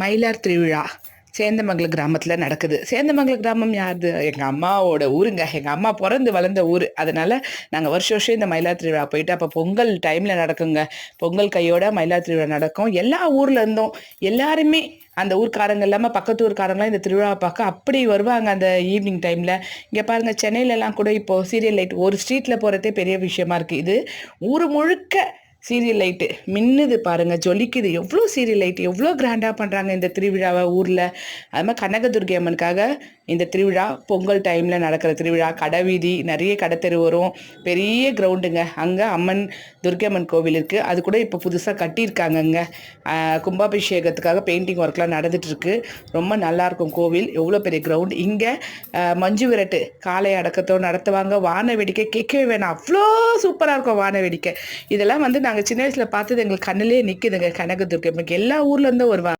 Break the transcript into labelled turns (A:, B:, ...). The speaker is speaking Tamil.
A: மயிலார் திருவிழா சேந்தமங்கலம் கிராமத்தில் நடக்குது. சேந்தமங்கலம் கிராமம் யாரு எங்கள் அம்மாவோட ஊருங்க. எங்கள் அம்மா பிறந்து வளர்ந்த ஊர். அதனால் நாங்கள் வருஷம் வருஷம் இந்த மயிலார் திருவிழா போயிட்டு அப்போ பொங்கல் டைமில் நடக்குங்க. பொங்கல் கையோட மயிலார் திருவிழா நடக்கும். எல்லா ஊரில் இருந்தும் எல்லாருமே அந்த ஊர்க்காரங்க இல்லாமல் பக்கத்து ஊர்க்காரங்களாம் இந்த திருவிழாவை பார்க்க அப்படி வருவாங்க அந்த ஈவினிங் டைமில் இங்கே பாருங்கள் சென்னையிலலாம் கூட இப்போது சீரியல் லைட் ஒரு ஸ்ட்ரீட்டில் போகிறதே பெரிய விஷயமா இருக்குது இது ஊர் முழுக்க சீரியல் லைட்டு மின்னுது பாருங்கள் ஜொலிக்குது. எவ்வளோ சீரியல் லைட் எவ்வளோ கிராண்டாக பண்ணுறாங்க இந்த திருவிழாவை ஊரில். அது மாதிரி கனகதுர்கி அம்மனுக்காக இந்த திருவிழா பொங்கல் டைமில் நடக்கிற திருவிழா கடை வீதி நிறைய கடை தெரு வரும். பெரிய கிரவுண்டுங்க அங்கே அம்மன் துர்கை அம்மன் கோவில் இருக்குது அது கூட இப்போ புதுசாக கட்டியிருக்காங்கங்க. கும்பாபிஷேகத்துக்காக பெயிண்டிங் ஒர்க்லாம் நடந்துட்டுருக்கு ரொம்ப நல்லாயிருக்கும் கோவில். எவ்வளோ பெரிய கிரவுண்ட் இங்கே மஞ்சு விரட்டு காலை அடக்கத்தோடு நடத்துவாங்க. வான வேடிக்கை கேட்கவே வேணாம். அவ்வளோ சூப்பராக இருக்கும் வான வேடிக்கை. இதெல்லாம் வந்து நாங்கள் சின்ன வயசில் பார்த்தது எங்களுக்கு கண்ணிலே நிற்குதுங்க கனகதுர்கை. அம்மனுக்கு எல்லா ஊர்லேருந்தும் வருவாங்க.